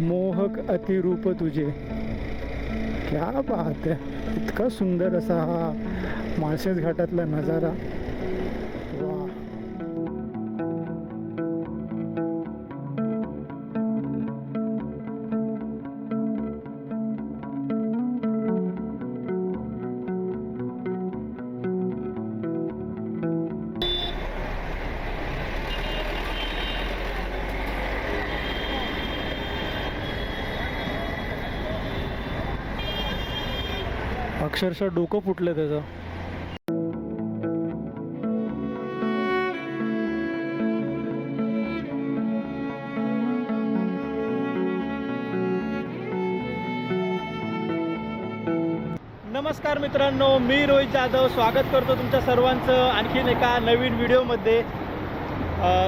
मोहक अतिरूप तुझे. क्या बात आहे इतका सुंदर असा हा माळशेज घाटातला नजारा. अक्षरशः डोकं फुटलं त्याचं. नमस्कार मित्रांनो मी रोहित जाधव. स्वागत करतो तुमच्या सर्वांचं आणखीन एका नवीन व्हिडिओमध्ये.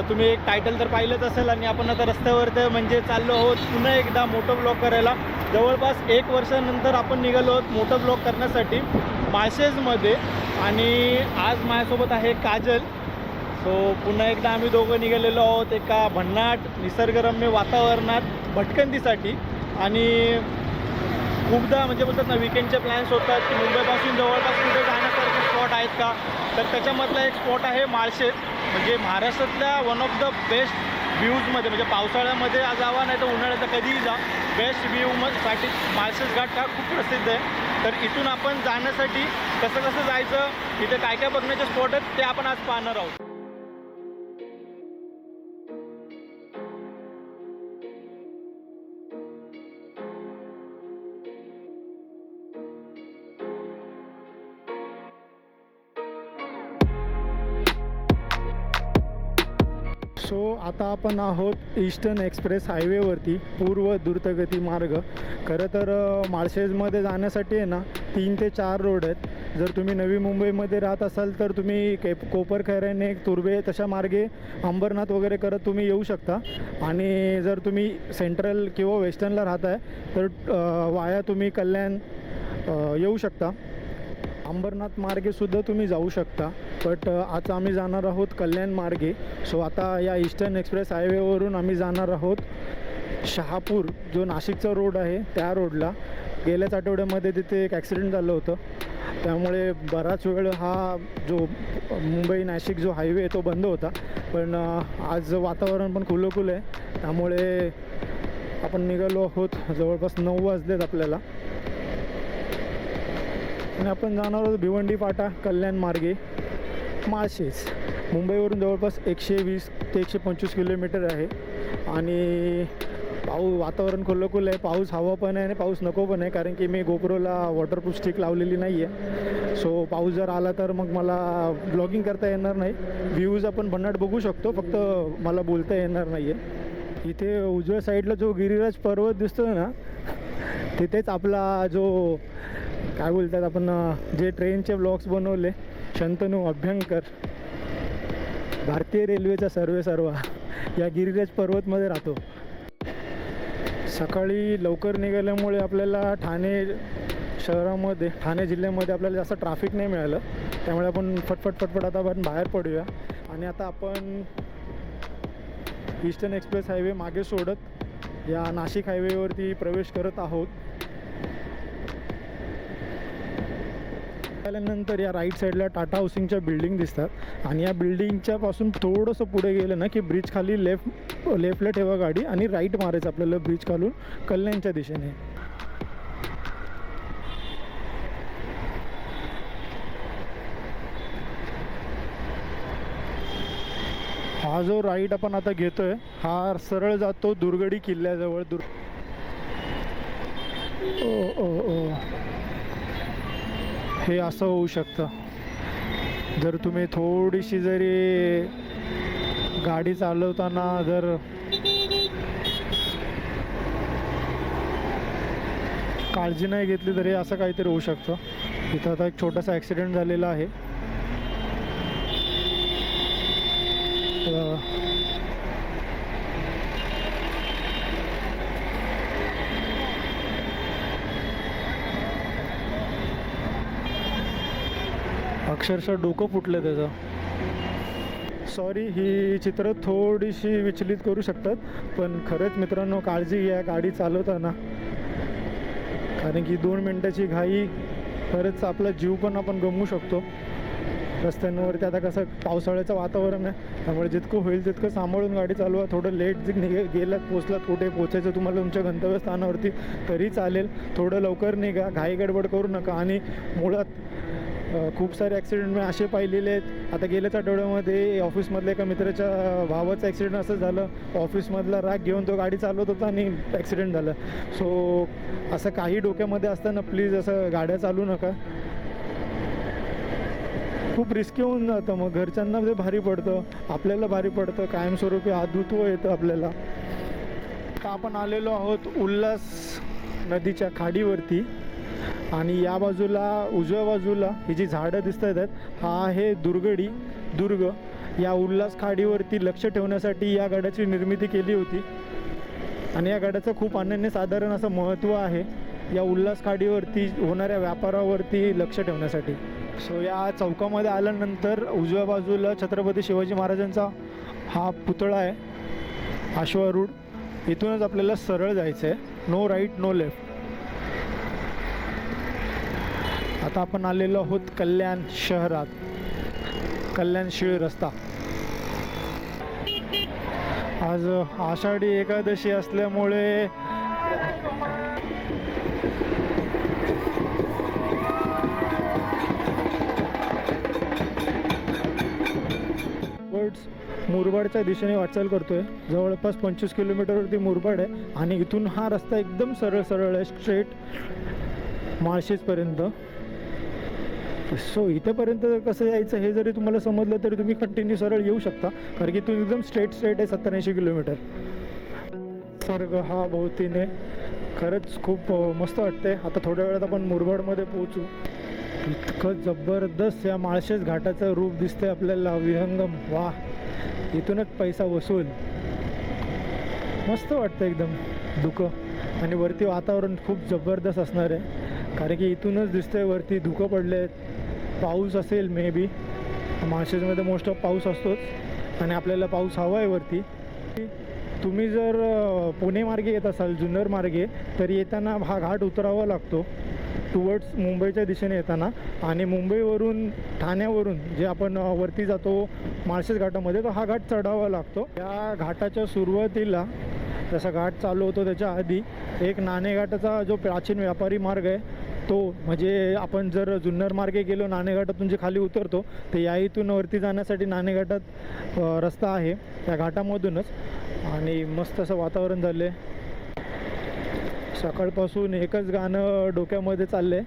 तुम्ही एक टायटल तर पाहिलंच असेल आणि आपण आता रस्त्यावर तर म्हणजे चाललो आहोत. पुन्हा एकदा मोटो ब्लॉग करायला. जवळपास एक वर्षानंतर आपण निघालो आहोत मोठं ब्लॉग करण्यासाठी माळशेजमध्ये. आणि आज माझ्यासोबत आहे काजल. सो पुन्हा एकदा आम्ही दोघं निघालेलो आहोत एका भन्नाट निसर्गरम्य वातावरणात भटकंतीसाठी. आणि खूपदा म्हणजे बोलतात ना विकेंडचे प्लॅन्स होतात की मुंबईपासून जवळपास कुठे जाण्यासारखे स्पॉट आहेत का? तर त्याच्यामधला एक स्पॉट आहे माळशेज. म्हणजे महाराष्ट्रातल्या वन ऑफ द बेस्ट व्ह्यूजमध्ये म्हणजे पावसाळ्यामध्ये आज जावा नाही तर उन्हाळ्यात कधीही जा. बेस्ट व्ह्यूसाठी माळशेज घाट हा खूप प्रसिद्ध आहे. तर इथून आपण जाण्यासाठी कसं कसं जायचं इथे काय काय बघण्याचे स्पॉट आहेत ते आपण आज पाहणार आहोत. सो आता आपण आहोत ईस्टर्न एक्सप्रेस हायवेवरती पूर्व द्रुतगती मार्ग. खरं तर माळशेजमध्ये जाण्यासाठी आहे ना तीन ते चार रोड आहेत. जर तुम्ही नवी मुंबईमध्ये राहत असाल तर तुम्ही केप कोपरखैऱ्याने तुर्बे तशा मार्गे अंबरनाथ वगैरे करत तुम्ही येऊ शकता. आणि जर तुम्ही सेंट्रल किंवा वेस्टर्नला राहताय तर वाया तुम्ही कल्याण येऊ शकता. अंबरनाथ मार्गे सुद्धा तुम्ही जाऊ शकता. बट आता आम्ही जाणार आहोत कल्याण मार्गे. सो आता या ईस्टर्न एक्सप्रेस हायवेवरून आम्ही जाणार आहोत शहापूर जो नाशिकचा रोड आहे त्या रोडला गेल्याच आठवड्यामध्ये तिथे एक ॲक्सिडेंट झालं होतं. त्यामुळे बराच वेळ हा जो मुंबई नाशिक जो हायवे आहे तो बंद होता. पण आज वातावरण पण खुलं आहे. त्यामुळे आपण निघालो आहोत जवळपास नऊ वाजलेत आपल्याला. आणि आपण जाणार आहोत भिवंडी फाटा कल्याण मार्गे. माळशेज. मुंबईवरून जवळपास एकशे वीस ते एकशे पंचवीस किलोमीटर आहे. आणि पाऊ वातावरण खुल्लं आहे. पाऊस हवा पण आहे आणि पाऊस नको पण आहे. कारण की मी गोप्रोला वॉटरप्रूफ स्टिक लावलेली नाही आहे सो पाऊस जर आला तर मग मला ब्लॉगिंग करता येणार नाही. व्ह्यूज आपण भन्नाट बघू शकतो. फक्त मला बोलता येणार नाही आहे इथे उजव्या साईडला जो गिरिराज पर्वत दिसतो ना तिथेच आपला जो काय बोलतात आपण जे ट्रेनचे ब्लॉग्स बनवले शंतनू अभ्यंकर भारतीय रेल्वेचा सर्वे सर्वा या गिरिराज पर्वतमध्ये राहतो. सकाळी लवकर निघाल्यामुळे आपल्याला ठाणे शहरामध्ये ठाणे जिल्ह्यामध्ये आपल्याला जास्त ट्रॅफिक नाही मिळालं. त्यामुळे आपण फटफट फटफट आता आपण बाहेर पडूया. आणि आता आपण ईस्टर्न एक्सप्रेस हायवे मागे सोडत या नाशिक हायवेवरती प्रवेश करत आहोत. आल्यानंतर या राईट साईडला टाटा हाऊसिंगच्या बिल्डिंग दिसतात. आणि या बिल्डिंगच्या पासून थोडंसं पुढे गेलं ना की ब्रिज खाली लेफ्ट लेफ्टला ठेवा गाडी आणि राईट मारायचं आपल्याला ब्रिज खालून कल्याणच्या दिशेने. हा जो राईट आपण आता घेतोय हा सरळ जातो दुर्गडी किल्ल्याजवळ. दुर् ओ ओ ओ. हे असं होऊ शकतं. जर तुम्ही थोडीशी जरी गाडी चालवताना जर काळजी नाही घेतली तरी असं काहीतरी होऊ शकतं. इथं आता एक छोटासा ॲक्सिडेंट झालेला आहे. अक्षरशः डोकं फुटलं त्याचं. सॉरी ही चित्र थोडीशी विचलित करू शकतात पण खरंच मित्रांनो काळजी घ्या गाडी चालवताना. कारण की दोन मिनटाची घाई खरंच आपला जीव पण आपण गमवू शकतो. रस्त्यांवरती आता कसं पावसाळ्याचं वातावरण आहे त्यामुळे जितकं होईल तितकं सांभाळून गाडी चालवा. थोडं लेट जे निघे गेलात पोचलात कुठे पोचायचं तुम्हाला तुमच्या गंतव्यस्थानावरती तरी चालेल. थोडं लवकर निघा घाई गडबड करू नका. आणि मुळात खूप सारे ॲक्सिडेंट मी असे पाहिलेले आहेत. आता गेल्याच आठवड्यामध्ये ऑफिसमधल्या एका मित्राच्या भावाचं ॲक्सिडेंट असं झालं. ऑफिसमधला राग घेऊन तो गाडी चालवत होता आणि ॲक्सिडेंट झालं. सो असं काही डोक्यामध्ये असताना प्लीज असं गाड्या चालू नका. खूप रिस्की होऊन जातं मग. घरच्यांना ते भारी पडतं. आपल्याला भारी पडतं. कायमस्वरूपी आदुत्व येतं आपल्याला. आपण आलेलो आहोत? उल्हास नदीच्या खाडीवरती. आणि या बाजूला उजव्या बाजूला ही जी झाडं दिसत आहेत हा आहे दुर्गडी दुर्ग. या उल्हास खाडीवरती लक्ष ठेवण्यासाठी या गडाची निर्मिती केली होती. आणि या गडाचं खूप अनन्यसाधारण असं महत्त्व आहे या उल्हास खाडीवरती होणाऱ्या व्यापारावरती लक्ष ठेवण्यासाठी. सो या चौकामध्ये आल्यानंतर उजव्या बाजूला छत्रपती शिवाजी महाराजांचा हा पुतळा आहे अश्वारूढ. इथूनच आपल्याला सरळ जायचं आहे नो राईट नो लेफ्ट आता आपण आलेलो आहोत कल्याण शहरात. कल्याण शिळ रस्ता. आज आषाढी एकादशी असल्यामुळे मुरबाडच्या दिशेने वाटचाल करतोय. जवळपास पंचवीस किलोमीटरवरती मुरबाड आहे आणि इथून हा रस्ता एकदम सरळ सरळ आहे. स्ट्रेट माळशेजपर्यंत. सो इथंपर्यंत कसं यायचं हे जरी तुम्हाला समजलं तरी तुम्ही कंटिन्यू सरळ येऊ शकता. कारण की तुम्ही एकदम स्ट्रेट स्ट्रेट आहे सत्तर किलोमीटर सर्ग हा भोवतीने खरंच खूप मस्त वाटते आता थोड्या वेळात आपण मुरबाडमध्ये पोहोचू. इतकं जबरदस्त या माळशेज घाटाचं रूप दिसतंय आपल्याला. विहंगम. वा. इथूनच पैसा वसूल. मस्त वाटतं एकदम. धुकं. आणि वरती वातावरण खूप जबरदस्त असणार आहे. कारण की इथूनच दिसतंय वरती धुकं पडले आहेत पाऊस असेल मे बी माळशेजमध्ये मोस्ट ऑफ पाऊस असतोच. आणि आपल्याला पाऊस हवा आहे वरती. तुम्ही जर पुणे मार्गे येत असाल जुन्नर मार्गे तर येताना हा घाट उतरावा लागतो. टुवर्ड्स मुंबईच्या दिशेने येताना. आणि मुंबईवरून ठाण्यावरून जे आपण वरती जातो माळशेज घाटामध्ये तर हा घाट चढावा लागतो. या घाटाच्या सुरुवातीला जसा घाट चालू होतो त्याच्या आधी एक नाणेघाटाचा जो प्राचीन व्यापारी मार्ग आहे तो म्हणजे आपण जर जुन्नर मार्गे गेलो नाणेघाटातून जे खाली उतरतो तर या इथून वरती जाण्यासाठी नाणेघाटात रस्ता आहे त्या घाटामधूनच. आणि मस्त असं वातावरण झालं आहे सकाळपासून एकच गाणं डोक्यामध्ये चाललं आहे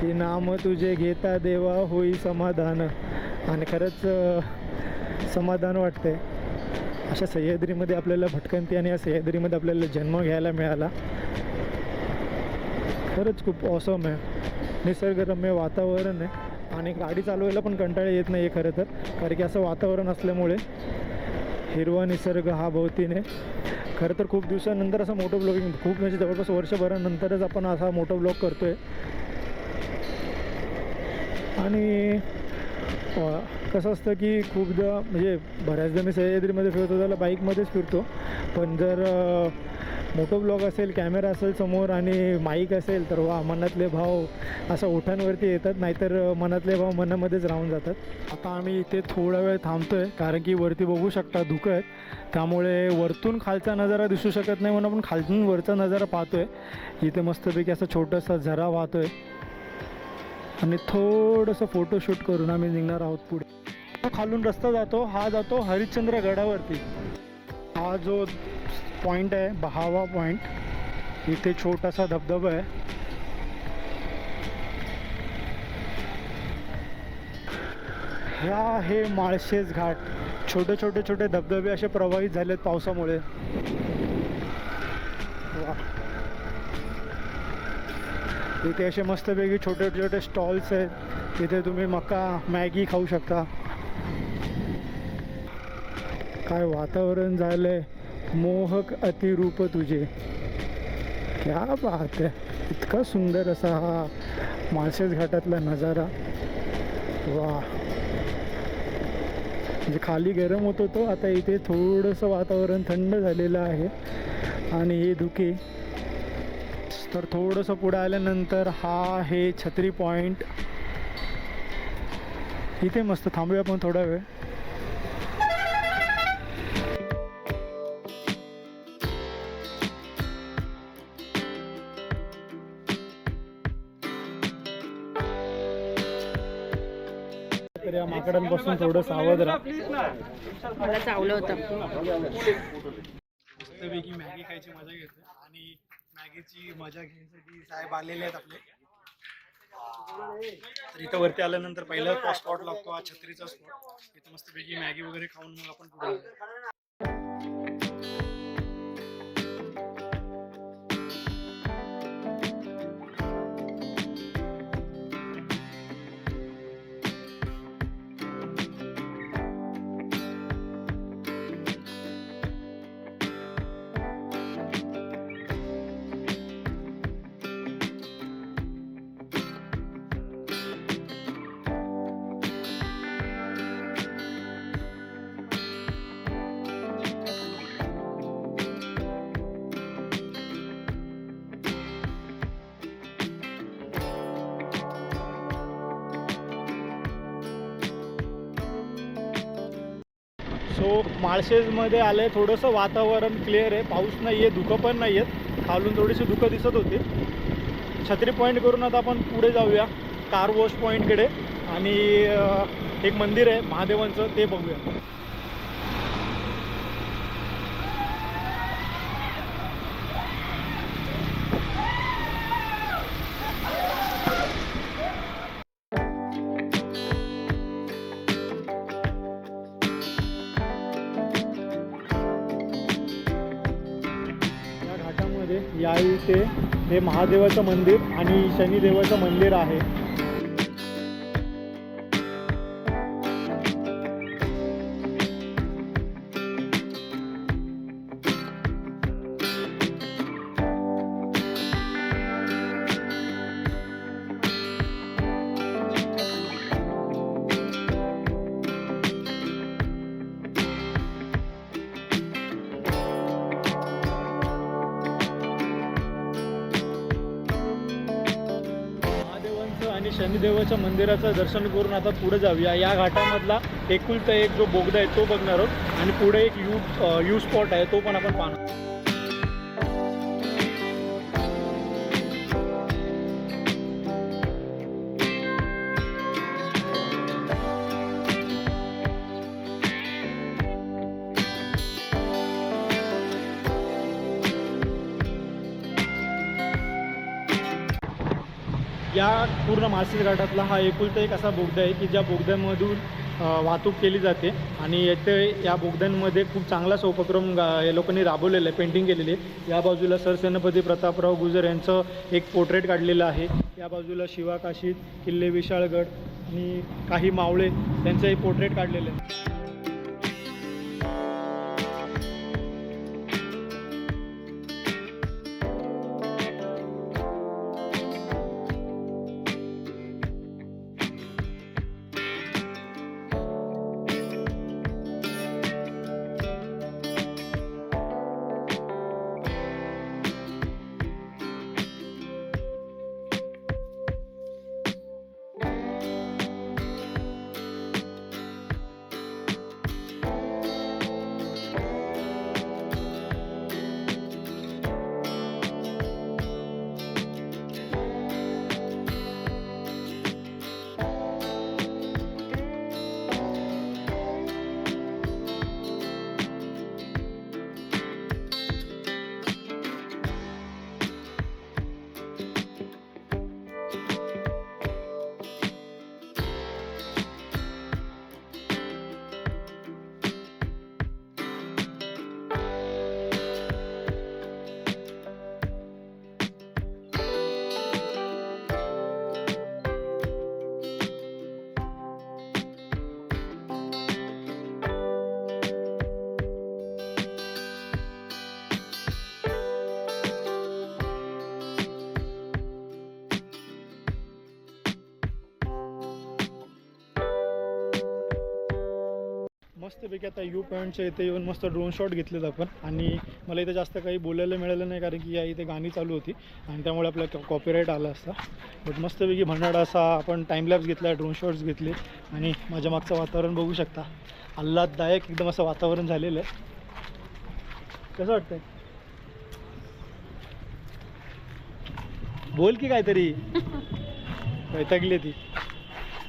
की नाम तुझे घेता देवा होई समाधान. आणि खरंच समाधान वाटतंय. अशा सह्याद्रीमध्ये आपल्याला भटकंती आणि या सह्याद्रीमध्ये आपल्याला जन्म घ्यायला मिळाला. खरंच खूप ऑसम आहे. निसर्गरम्य वातावरण आहे. आणि गाडी चालवायला पण कंटाळा येत नाही आहे खरं तर. कारण की असं वातावरण असल्यामुळे हिरवा निसर्ग हा भोवतीने. खरं तर खूप दिवसानंतर असं मोठं ब्लॉगिंग खूप म्हणजे जवळपास वर्षभरानंतरच आपण असा मोठं ब्लॉग करतो आहे आणि कसं असतं की खूपदा म्हणजे बऱ्याचदा मी सह्याद्रीमध्ये फिरतो त्याला बाईकमध्येच फिरतो. पण जर मोठं ब्लॉग असेल कॅमेरा असेल समोर आणि माईक असेल तर वा मनातले भाव असं ओठांवरती येतात नाहीतर मनातले भाव मनामध्येच राहून जातात. आता आम्ही इथे थोडा वेळ थांबतो आहे कारण की वरती बघू शकता धुकं. आहेत त्यामुळे वरतून खालचा नजारा दिसू शकत नाही म्हणून आपण खालतून वरचा नजारा पाहतो आहे इथे मस्तपैकी असा छोटासा झरा वाहतो आहे आणि थोडंसं फोटोशूट करून आम्ही निघणार आहोत पुढे. हा खालून रस्ता जातो हा जातो हरिश्चंद्र गडावरती. हा जो पॉईंट आहे बहावा पॉईंट इथे छोटासा धबधबा आहे ह्या हे माळशेज घाट. छोटे छोटे छोटे धबधबे असे प्रवाहित झालेत पावसामुळे. वा. इथे असे मस्तपैकी छोटे छोटे स्टॉल्स आहेत. तिथे तुम्ही मका मॅगी खाऊ शकता. काय वातावरण झालं आहे मोहक अतिरूप तुझे. क्या बात आहे इतका सुंदर असा हा माळशेज घाटातला नजारा. वा म्हणजे खाली गरम होत होतो आता इथे थोडंसं वातावरण थंड झालेलं आहे. आणि हे धुके. तर थोडंसं पुढे आल्यानंतर हा आहे छत्री पॉईंट इथे मस्त थांबूया आपण थोडा वेळ. माकडांपासून थोडं सावध राहा. मला चावलं होतं. मस्तपैकी मॅगी खायची मजा घेतो आणि मॅगीची मजा घेण्यासाठी साहेब आलेले आहेत आपले. तर इथं वरती आल्यानंतर पहिला स्पॉट लागतो हा छत्रीचा स्पॉट इथं मस्तपैकी मॅगी वगैरे खाऊन मग आपण पुढे सो माळशेजमध्ये आलं आहे थोडंसं वातावरण क्लिअर आहे. पाऊस नाही आहे धुकं पण नाही आहेत खालून थोडीशी धुकं दिसत होती. छत्री पॉईंट करून आता आपण पुढे जाऊया. कार वॉश पॉईंटकडे आणि एक मंदिर आहे महादेवांचं ते बघूया. या इथे हे महादेवाचं मंदिर आणि शनिदेवाचं मंदिर आहे. आणि शनिदेवाच्या मंदिराचं दर्शन करून आता पुढे जाऊया. या घाटामधला एकुलता एक जो बोगदा आहे तो बघणार आहोत. आणि पुढे एक यू यू स्पॉट आहे तो पण आपण पाहणार या पूर्ण माळशेज घाटातला हा एकुलता एक असा बोगदा आहे की ज्या बोगद्यांमधून वाहतूक केली जाते आणि येथे या बोगद्यांमध्ये खूप चांगलाच उपक्रम गा- या लोकांनी राबवलेला आहे पेंटिंग केलेली आहे. या बाजूला सरसेनापती प्रतापराव गुजर यांचं एक पोर्ट्रेट काढलेलं आहे. या बाजूला शिवा काशीद किल्ले विशाळगड आणि काही मावळे यांचं एक पोर्ट्रेट काढलेलं आहे. मस्तपैकी आता यू पॉईंटच्या इथे येऊन मस्त ड्रोन शॉट घेतलेत आपण. आणि मला इथे जास्त काही बोलायला मिळालं नाही कारण की या इथे गाणी चालू होती. आणि त्यामुळे आपल्याला कॉपीराईट आला असता. बट मस्तपैकी भन्नाड असा आपण टाईमलॅप्स घेतला ड्रोन शॉट्स घेतले. आणि माझ्या मागचं वातावरण बघू शकता. आल्हाददायक एकदम असं वातावरण झालेलं आहे. कसं वाटतंय? बोल की काहीतरी. वैतागली ती.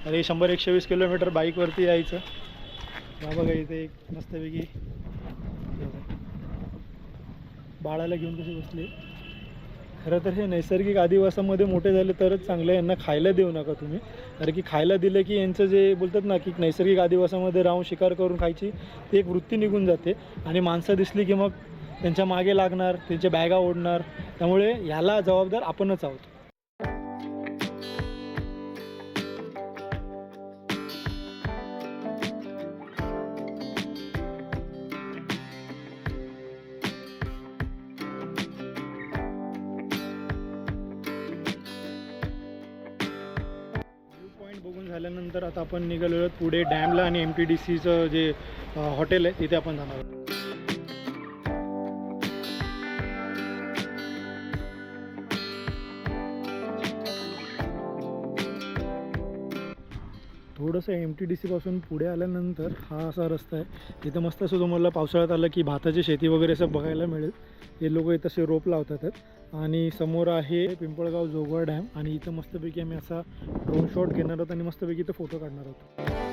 अरे शंभर एकशे वीस किलोमीटर बाईकवरती यायचं. बघा इथे एक मस्तपैकी बाळाला घेऊन कशी बसली. खरं तर हे नैसर्गिक आदिवासामध्ये मोठे झाले तरच चांगलं आहे. यांना खायला देऊ नका तुम्ही. कारण की खायला दिलं की यांचं जे बोलतात ना की नैसर्गिक आदिवासामध्ये राहून शिकार करून खायची ती एक वृत्ती निघून जाते. आणि माणसं दिसली की मग त्यांच्या मागे लागणार त्यांच्या बॅगा ओढणार. त्यामुळे ह्याला जबाबदार आपणच आहोत. झाल्यानंतर आता आपण निघालो पुढे डॅमला आणि एम टी डी सीचं जे हॉटेल आहे तिथे आपण जाणार आहोत. थोडंसं एम टी डी सीपासून पुढे आल्यानंतर हा असा रस्ता आहे. तिथं मस्त असं तुम्हाला पावसाळ्यात आलं की भाताची शेती वगैरे असं बघायला मिळेल. हे लोक इथं असे रोप लावतात आहेत. आणि समोर आहे पिंपळगाव जोगवा डॅम आणि इथं मस्तपैकी आम्ही असा ड्रोन शॉट घेणार आहोत आणि मस्तपैकी इथं फोटो काढणार आहोत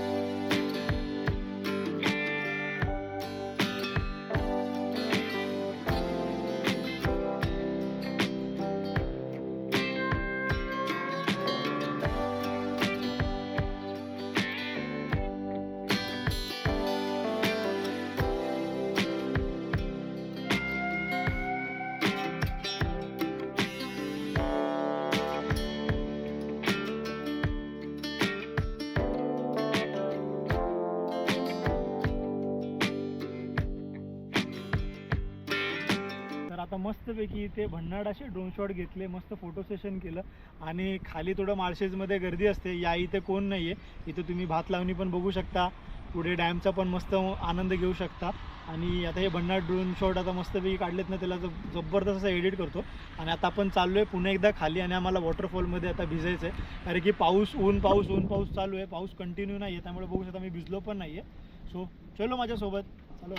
तर आता मस्तपैकी इथे भन्नाड असे ड्रोन शॉट घेतले मस्त फोटो सेशन केलं. आणि खाली थोडं माळशेजमध्ये गर्दी असते या इथे कोण नाही आहे इथे तुम्ही भात लावणी पण बघू शकता. पुढे डॅमचा पण मस्त आनंद घेऊ शकता. आणि आता हे भन्नाड ड्रोन शॉट आता मस्तपैकी काढलेत ना त्याला जबरदस्त असं एडिट करतो. आणि आता आपण चाललो आहे पुन्हा एकदा खाली आणि आम्हाला वॉटरफॉलमध्ये आता भिजायचं आहे कारण की पाऊस ऊन पाऊस ऊन पाऊस चालू आहे. पाऊस कंटिन्यू नाही आहे त्यामुळे बघू शकता मी भिजलो पण नाही आहे सो चलो माझ्यासोबत. चालू.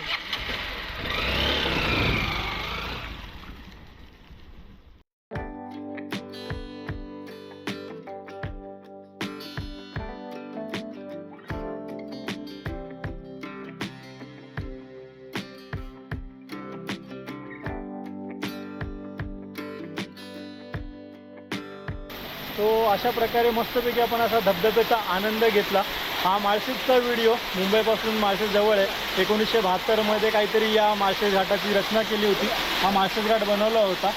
तो अशा प्रकारे मस्तपैकी आपण असा धबधब्याचा आनंद घेतला. हा माळशेजचा व्हिडिओ मुंबईपासून माळशेजजवळ आहे. एकोणीसशे बहात्तरमध्ये काहीतरी या माळशेज घाटाची रचना केली होती. हा माळशेज घाट बनवला होता.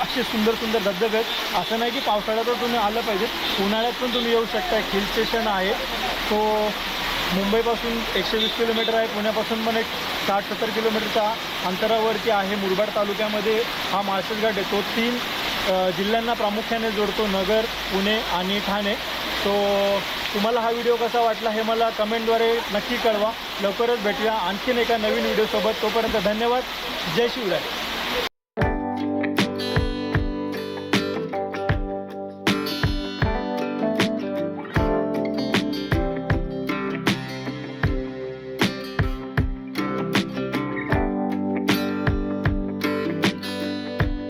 असे सुंदर सुंदर धबधबे आहेत. असं नाही की पावसाळ्यातच तुम्ही आलं पाहिजे. उन्हाळ्यात पण तुम्ही येऊ शकता. हिल स्टेशन आहे. तो मुंबईपासून एकशे वीस किलोमीटर आहे. पुण्यापासून पण एक साठ सत्तर किलोमीटरच्या अंतरावरती आहे. मुरबाड तालुक्यामध्ये हा माळशेज घाट आहे. तो तीन जिल्ह्यांना प्रामुख्याने जोडतो नगर पुणे आणि ठाणे. सो तुम्हाला हा व्हिडिओ कसा वाटला हे मला कमेंटद्वारे नक्की कळवा. लवकरच भेटूया आणखीन एका नवीन व्हिडिओसोबत. तोपर्यंत धन्यवाद. जय शिवराय.